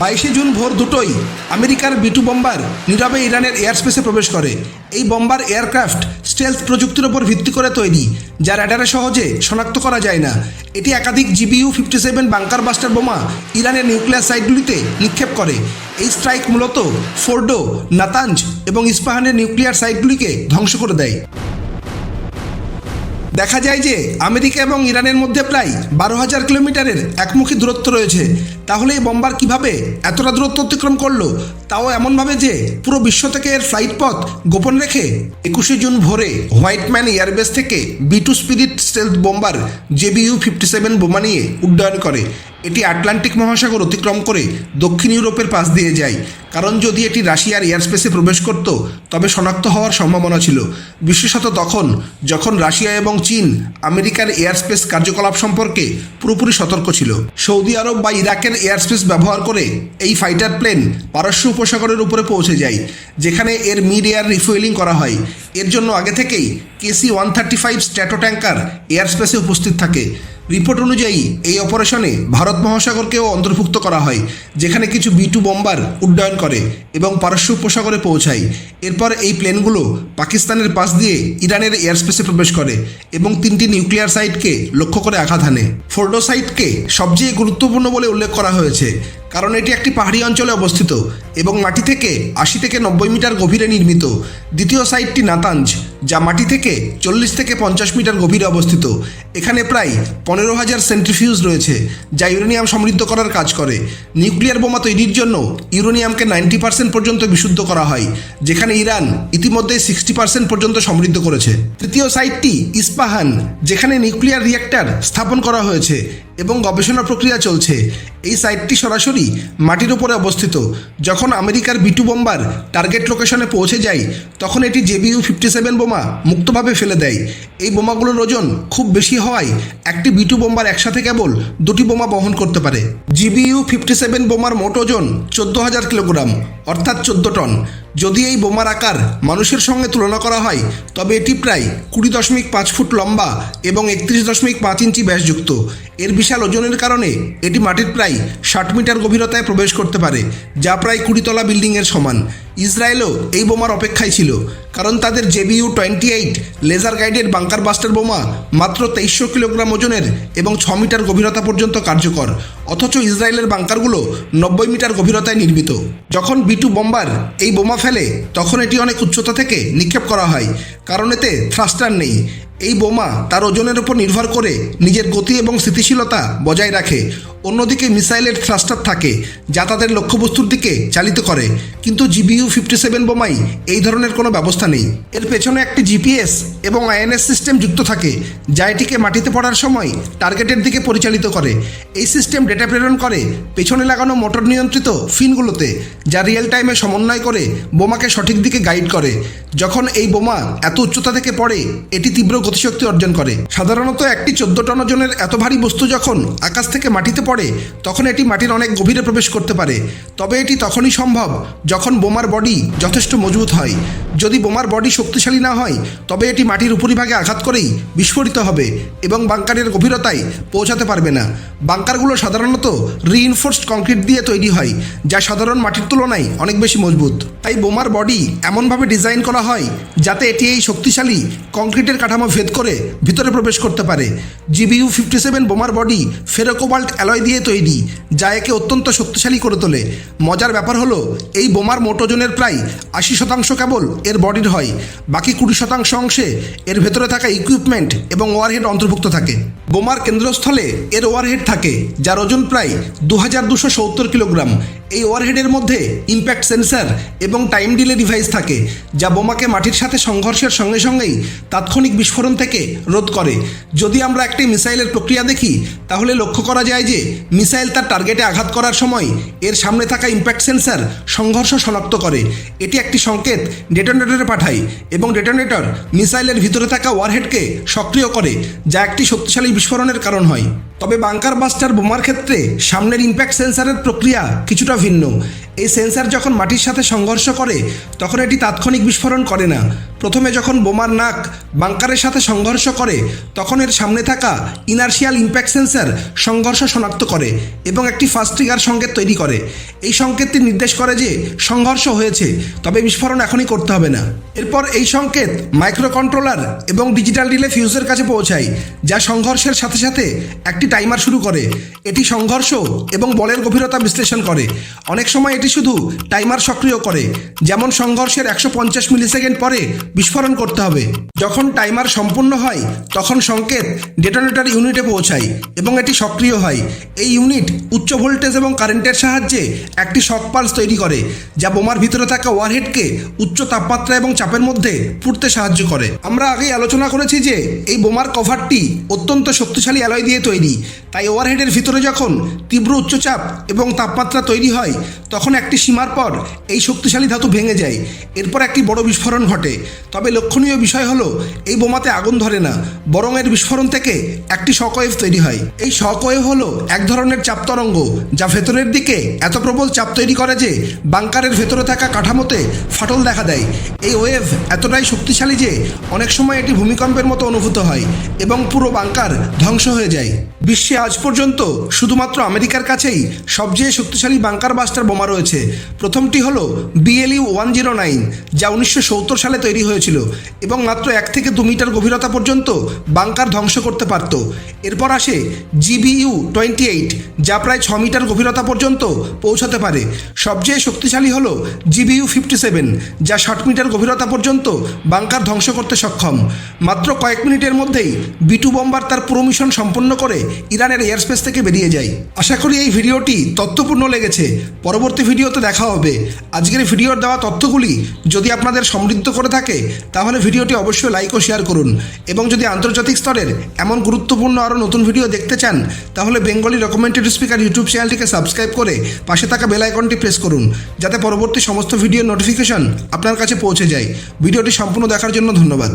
বাইশে জুন ভোর দুটোই আমেরিকার বিটু বম্বার নীরবে ইরানের এয়ারস্পেসে প্রবেশ করে। এই বম্বার এয়ারক্রাফট স্টেলথ প্রযুক্তির ওপর ভিত্তি করে তৈরি যা র্যাডারে সহজে শনাক্ত করা যায় না। এটি একাধিক GBU fifty seven bunker buster বোমা ইরানের নিউক্লিয়ার সাইটগুলিতে নিক্ষেপ করে। এই স্ট্রাইক মূলত ফোর্ডো, নাতাঞ্জ এবং ইস্পাহানের নিউক্লিয়ার সাইটগুলিকে ধ্বংস করে দেয়। দেখা যায় যে আমেরিকা এবং ইরানের মধ্যে প্রায় বারো হাজার কিলোমিটারের একমুখী দূরত্ব রয়েছে। তাহলে এই বম্বার কীভাবে এতটা দূরত্ব অতিক্রম করল, তাও এমনভাবে যে পুরো বিশ্ব থেকে এর ফ্লাইট পথ গোপন রেখে একুশে জুন ভোরে হোয়াইটম্যান এয়ারবেস থেকে B two Spirit stealth bomber GBU fifty seven বোমা নিয়ে উড্ডয়ন করে। এটি আটলান্টিক মহাসাগর অতিক্রম করে দক্ষিণ ইউরোপের পাশ দিয়ে যায়। কারণ যদি এটি রাশিয়ার এয়ারস্পেসে প্রবেশ করত, তবে শনাক্ত হওয়ার সম্ভাবনা ছিল। বিশেষত তখন, যখন রাশিয়া এবং চীন আমেরিকার এয়ারস্পেস কার্যকলাপ সম্পর্কে পুরোপুরি সতর্ক ছিল। সৌদি আরব বা ইরাকের এয়ারস্পেস ব্যবহার করে এই ফাইটার প্লেন পারস্য উপসাগরের উপরে পৌঁছে যায়, যেখানে এর মিড এয়ার রিফুয়েলিং করা হয়। এর জন্য আগে থেকেই KC one thirty five Stratotanker এয়ারস্পেসে উপস্থিত থাকে। রিপোর্ট অনুযায়ী এই অপারেশনে ভারত মহাসাগরকেও অন্তর্ভুক্ত করা হয়, যেখানে কিছু বিটু বোম্বার উড্ডয়ন করে এবং পারস্য উপসাগরে পৌঁছায়। এরপর এই প্লেনগুলো পাকিস্তানের পাশ দিয়ে ইরানের এয়ারস্পেসে প্রবেশ করে এবং তিনটি নিউক্লিয়ার সাইটকে লক্ষ্য করে আঘাত হানে। ফোর্ডো সাইটকে সবচেয়ে গুরুত্বপূর্ণ বলে উল্লেখ করা হয়েছে কারণ এটি একটি পাহাড়ি অঞ্চলে অবস্থিত এবং মাটি থেকে আশি থেকে নব্বই মিটার গভীরে নির্মিত। দ্বিতীয় সাইটটি নাতাঞ্জ, যা মাটি থেকে চল্লিশ থেকে পঞ্চাশ মিটার গভীরে অবস্থিত। এখানে প্রায় পনেরো হাজার সেন্ট্রিফিউজ রয়েছে, যা ইউরেনিয়াম সমৃদ্ধ করার কাজ করে। নিউক্লিয়ার বোমা তৈরির জন্য ইউরেনিয়ামকে নাইনটি পার্সেন্ট পর্যন্ত বিশুদ্ধ করা হয়, যেখানে ইরান ইতিমধ্যে সিক্সটি পার্সেন্ট পর্যন্ত সমৃদ্ধ করেছে। তৃতীয় সাইটটি ইস্পাহান, যেখানে নিউক্লিয়ার রিয়েক্টর স্থাপন করা হয়েছে এবং গবেষণা প্রক্রিয়া চলছে। এই সাইটটি সরাসরি মাটির উপরে অবস্থিত। যখন আমেরিকার বিটু বোম্বার টার্গেট লোকেশনে পৌঁছে যায়, তখন এটি জেবিইউ ফিফটি সেভেন বোমা মুক্তভাবে ফেলে দেয়। এই বোমাগুলোর ওজন খুব বেশি হওয়ায় একটি বিটু বোম্বার একসাথে কেবল দুটি বোমা বহন করতে পারে। জিবিইউ ফিফটি সেভেন বোমার মোট ওজন চোদ্দ হাজার কিলোগ্রাম, অর্থাৎ চোদ্দ টন। যদি এই বোমার আকার মানুষের সঙ্গে তুলনা করা হয়, তবে এটি প্রায় কুড়ি দশমিক পাঁচ ফুট লম্বা এবং একত্রিশ দশমিক পাঁচ ইঞ্চি ব্যাসযুক্ত। এর বিশাল ওজনের কারণে এটি মাটির প্রায় ষাট মিটার গভীরতায় প্রবেশ করতে পারে, যা প্রায় কুড়িতলা বিল্ডিংয়ের সমান। ইসরায়েলও এই বোমার অপেক্ষায় ছিল, কারণ তাদের জেবিইউ টোয়েন্টি এইট লেজার গাইডের বাংকার বাস্টার বোমা মাত্র তেইশশো কিলোগ্রাম ওজনের এবং ছ মিটার গভীরতা পর্যন্ত কার্যকর, অথচ ইসরায়েলের বাংকারগুলো নব্বই মিটার গভীরতায় নির্মিত। যখন বিটু বোম্বার এই বোমা ফেলে, তখন এটি অনেক উচ্চতা থেকে নিক্ষেপ করা হয়, কারণ এতে থ্রাস্টার নেই এই বোমা তার ওজনের উপর নির্ভর করে নিজের গতি এবং স্থিতিশীলতা বজায় রাখে। অন্যদিকে মিসাইলের থ্রাস্টার থাকে, যা তাদের লক্ষ্যবস্তুর দিকে চালিত করে। কিন্তু জিবিইউ ফিফটি সেভেন বোমাই এই ধরনের কোনো ব্যবস্থা নেই। এর পেছনে একটি জিপিএস এবং আইএনএস সিস্টেম যুক্ত থাকে, যা এটিকে মাটিতে পড়ার সময় টার্গেটের দিকে পরিচালিত করে। এই সিস্টেম ডেটা প্রেরণ করে, পেছনে লাগানো মোটর নিয়ন্ত্রিত ফিনগুলোতে, যা রিয়েল টাইমে সমন্বয় করে বোমাকে সঠিক দিকে গাইড করে। যখন এই বোমা এত উচ্চতা থেকে পড়ে, এটি তীব্র গতিশক্তি অর্জন করে। সাধারণত একটি চোদ্দ টন ওজনের এত ভারী বস্তু যখন আকাশ থেকে মাটিতে পড়ে, তখন এটি মাটির অনেক গভীরে প্রবেশ করতে পারে। তবে এটি তখনই সম্ভব যখন বোমার বডি যথেষ্ট মজবুত হয়। যদি বোমার বডি শক্তিশালী না হয়, তবে এটি মাটির উপরিভাগে আঘাত করেই বিস্ফোরিত হবে এবং বাংকারের গভীরতায় পৌঁছাতে পারবে না। বাংকারগুলো সাধারণত রিইনফোর্সড কংক্রিট দিয়ে তৈরি হয়, যা সাধারণ মাটির তুলনায় অনেক বেশি মজবুত। তাই বোমার বডি এমনভাবে ডিজাইন করা হয় যাতে এটি এই শক্তিশালী কংক্রিটের কাঠামো ভেদ করে ভিতরে প্রবেশ করতে পারে। জিবিইউ ফিফটি সেভেন বোমার বডি ফেরোকোবাল্ট অ্যালয় দিয়ে তৈরি, যা একে অত্যন্ত শক্তিশালী করে তোলে। মজার ব্যাপার হলো, এই বোমার মোট ওজনের প্রায় আশি শতাংশ কেবল এর বডির হয়। বাকি কুড়ি শতাংশ অংশে এর ভেতরে থাকা ইকুইপমেন্ট এবং ওয়ারহেড অন্তর্ভুক্ত থাকে। বোমার কেন্দ্রস্থলে এর ওয়ারহেড থাকে, যার ওজন প্রায় দু হাজার দুশো সত্তর কিলোগ্রাম। এই ওয়ারহেডের মধ্যে ইম্প্যাক্ট সেন্সার এবং টাইম ডিলে ডিভাইস থাকে, যা বোমাকে মাটির সাথে সংঘর্ষের সঙ্গে সঙ্গেই তাৎক্ষণিক বিস্ফোরণ থেকে রোধ করে। যদি আমরা একটি মিসাইলের প্রক্রিয়া দেখি, তাহলে লক্ষ্য করা যায় যে মিসাইল তার টার্গেটে আঘাত করার সময় এর সামনে থাকা ইম্প্যাক্ট সেন্সার সংঘর্ষ শনাক্ত করে। এটি একটি সংকেত ডেটোনেটরে পাঠায় এবং ডেটোনেটর মিসাইলের ভিতরে থাকা ওয়ারহেডকে সক্রিয় করে, যা একটি শক্তিশালী বিস্ফোরণের কারণ হয়। তবে বাংকার বাস্টার বোমার ক্ষেত্রে সামনের ইম্প্যাক্ট সেন্সারের প্রক্রিয়া কিছুটা ভিন্ন। এই সেন্সার যখন মাটির সাথে সংঘর্ষ করে, তখন এটি তাৎক্ষণিক বিস্ফোরণ করে না। প্রথমে যখন বোমার নাক বাংকারের সাথে সংঘর্ষ করে, তখন এর সামনে থাকা ইনার্শিয়াল ইম্প্যাক্ট সেন্সার সংঘর্ষ শনাক্ত করে এবং একটি ফাস্ট ট্রিগার সংকেত তৈরি করে। এই সংকেতটি নির্দেশ করে যে সংঘর্ষ হয়েছে, তবে বিস্ফোরণ এখনই করতে হবে না। এরপর এই সংকেত মাইক্রো কন্ট্রোলার এবং ডিজিটাল রিলে ফিউজের কাছে পৌঁছায়, যা সংঘর্ষের সাথে সাথে একটি টাইমার শুরু করে। এটি সংঘর্ষ এবং বলের গভীরতা বিশ্লেষণ করে। অনেক সময় এটি শুধু টাইমার সক্রিয় করে, যেমন সংঘর্ষের একশো পঞ্চাশ মিলিসেকেন্ড পরে বিস্ফোরণ করতে হবে। যখন টাইমার সম্পূর্ণ হয়, তখন সংকেত ডেটোনেটর ইউনিটে পৌঁছায় এবং এটি সক্রিয় হয়। এই ইউনিট উচ্চ ভোল্টেজ এবং কারেন্টের সাহায্যে একটি শক পালস তৈরি করে, যা বোমার ভিতরে থাকা ওয়ারহেডকে উচ্চ তাপমাত্রা এবং চাপের মধ্যে ফুটতে সাহায্য করে। আমরা আগেই আলোচনা করেছি যে, এই বোমার কভারটি অত্যন্ত শক্তিশালী অ্যালয় দিয়ে তৈরি। তাই ওভারহেডের ভিতরে যখন তীব্র উচ্চচাপ এবং তাপমাত্রা তৈরি হয়, তখন একটি সীমার পর এই শক্তিশালী ধাতু ভেঙে যায়। এরপর একটি বড় বিস্ফোরণ ঘটে। তবে লক্ষণীয় বিষয় হলো, এই বোমাতে আগুন ধরে না, বরং এর বিস্ফোরণ থেকে একটি শকওয়েভ তৈরি হয়। এই শকওয়েভ হলো এক ধরনের চাপ তরঙ্গ, যা ভেতরের দিকে এত প্রবল চাপ তৈরি করে যে বাংকারের ভেতরে থাকা কাঠামোতে ফাটল দেখা দেয়। এই ওয়েভ এতটাই শক্তিশালী যে অনেক সময় এটি ভূমিকম্পের মতো অনুভূত হয় এবং পুরো বাংকার ধ্বংস হয়ে যায়। বিশ্বে আজ পর্যন্ত শুধুমাত্র আমেরিকার কাছেই সবচেয়ে শক্তিশালী বাংকার বাস্টার বোমা রয়েছে। প্রথমটি হলো বিএলইউ ওয়ান জিরো নাইন যা উনিশশো সত্তর সালে তৈরি হয়েছিল এবং মাত্র এক থেকে দু মিটার গভীরতা পর্যন্ত বাংকার ধ্বংস করতে পারত। এরপর আসে জিবিইউ টোয়েন্টি এইট যা প্রায় ছ মিটার গভীরতা পর্যন্ত পৌঁছাতে পারে। সবচেয়ে শক্তিশালী হলো জিবিইউ ফিফটি সেভেন যা ষাট মিটার গভীরতা পর্যন্ত বাংকার ধ্বংস করতে সক্ষম। মাত্র কয়েক মিনিটের মধ্যেই বিটু বোম্বার তার পুরো মিশন সম্পন্ন করে ইরানের এয়ারস্পেস থেকে বেরিয়ে যায়। আশা করি এই ভিডিওটি তথ্যপূর্ণ লেগেছে। পরবর্তী ভিডিওতে দেখা হবে। আজকের ভিডিওর দেওয়া তথ্যগুলি যদি আপনাদের সমৃদ্ধ করে থাকে, তাহলে ভিডিওটি অবশ্যই লাইক ও শেয়ার করুন। এবং যদি আন্তর্জাতিক স্তরের এমন গুরুত্বপূর্ণ আরও নতুন ভিডিও দেখতে চান, তাহলে বেঙ্গলি ডকুমেন্টারি স্পিকার ইউটিউব চ্যানেলটিকে সাবস্ক্রাইব করে পাশে থাকা বেল আইকনটি প্রেস করুন, যাতে পরবর্তী সমস্ত ভিডিওর নোটিফিকেশন আপনার কাছে পৌঁছে যায়। ভিডিওটি সম্পূর্ণ দেখার জন্য ধন্যবাদ।